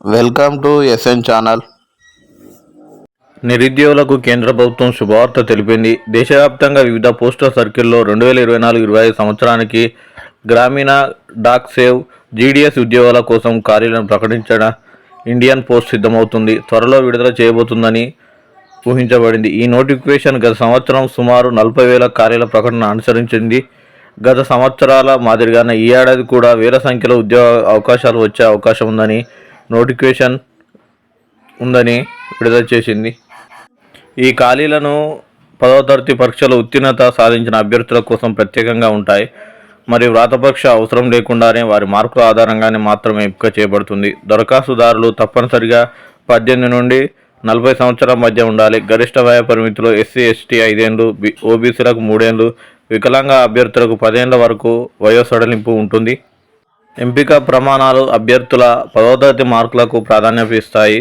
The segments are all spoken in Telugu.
Welcome to SN channel. నిరుద్యోగులకు కేంద్ర ప్రభుత్వం శుభవార్త తెలిపింది. దేశవ్యాప్తంగా వివిధ పోస్టల్ సర్కిల్లో రెండు వేల ఇరవై నాలుగు ఇరవై ఐదు సంవత్సరానికి గ్రామీణ డాక్ సేవ్ జీడీఎస్ ఉద్యోగాల కోసం ఖాళీలను ప్రకటించడం ఇండియన్ పోస్ట్ సిద్ధమవుతుంది. త్వరలో విడుదల చేయబోతుందని ఊహించబడింది. ఈ నోటిఫికేషన్ గత సంవత్సరం సుమారు నలభై వేల ఖాళీల ప్రకటన అనుసరించింది. గత సంవత్సరాల మాదిరిగానే ఈ ఏడాది కూడా వేల సంఖ్యలో ఉద్యోగ అవకాశాలు వచ్చే అవకాశం ఉందని నోటిఫికేషన్ ఉందని విడుదల చేసింది. ఈ ఖాళీలను పదవ తరగతి పరీక్షలో ఉత్తీర్ణత సాధించిన అభ్యర్థుల కోసం ప్రత్యేకంగా ఉంటాయి. మరియు వ్రాతపరీక్ష అవసరం లేకుండానే వారి మార్కుల ఆధారంగానే మాత్రమే ఎంపిక చేయబడుతుంది. దరఖాస్తుదారులు తప్పనిసరిగా పద్దెనిమిది నుండి నలభై సంవత్సరాల మధ్య ఉండాలి. గరిష్ట వయ పరిమితిలో ఎస్సీ ఎస్టీ ఐదేండ్లు బి- ఓబీసీలకు మూడేండ్లు వికలాంగ అభ్యర్థులకు పదేండ్ల వరకు వయో సడలింపు ఉంటుంది. ఎంపిక ప్రమాణాలు అభ్యర్థుల పదవ తరగతి మార్కులకు ప్రాధాన్యత ఇస్తాయి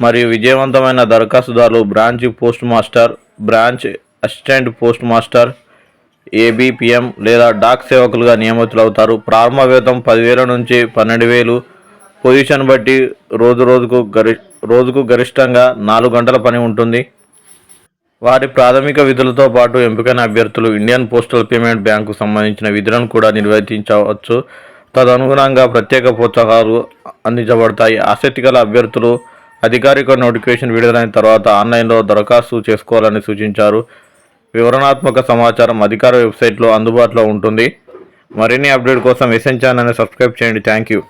మరియు విజయవంతమైన దరఖాస్తుదారులు branch post master branch assistant post master ABPM లేదా డాక్ సేవకులుగా నియమితులవుతారు. ప్రారంభ వేతం పదివేల నుంచి పన్నెండు వేలు. పొజిషన్ బట్టి రోజు రోజుకు గరి రోజుకు గరిష్టంగా నాలుగు గంటల పని ఉంటుంది. వారి ప్రాథమిక విధులతో పాటు ఎంపికైన అభ్యర్థులు ఇండియన్ పోస్టల్ పేమెంట్ బ్యాంకు సంబంధించిన విధులను కూడా నిర్వర్తించవచ్చు తదనుగుణంగా ప్రత్యేక ప్రోత్సాహాలు అందించబడతాయి. ఆసక్తి గల అభ్యర్థులు అధికారిక నోటిఫికేషన్ విడుదలైన తర్వాత ఆన్లైన్లో దరఖాస్తు చేసుకోవాలని సూచించారు. వివరణాత్మక సమాచారం అధికార వెబ్సైట్లో అందుబాటులో ఉంటుంది. మరిన్ని అప్డేట్ కోసం ఎస్ఎన్ ఛానల్ని సబ్స్క్రైబ్ చేయండి. Thank you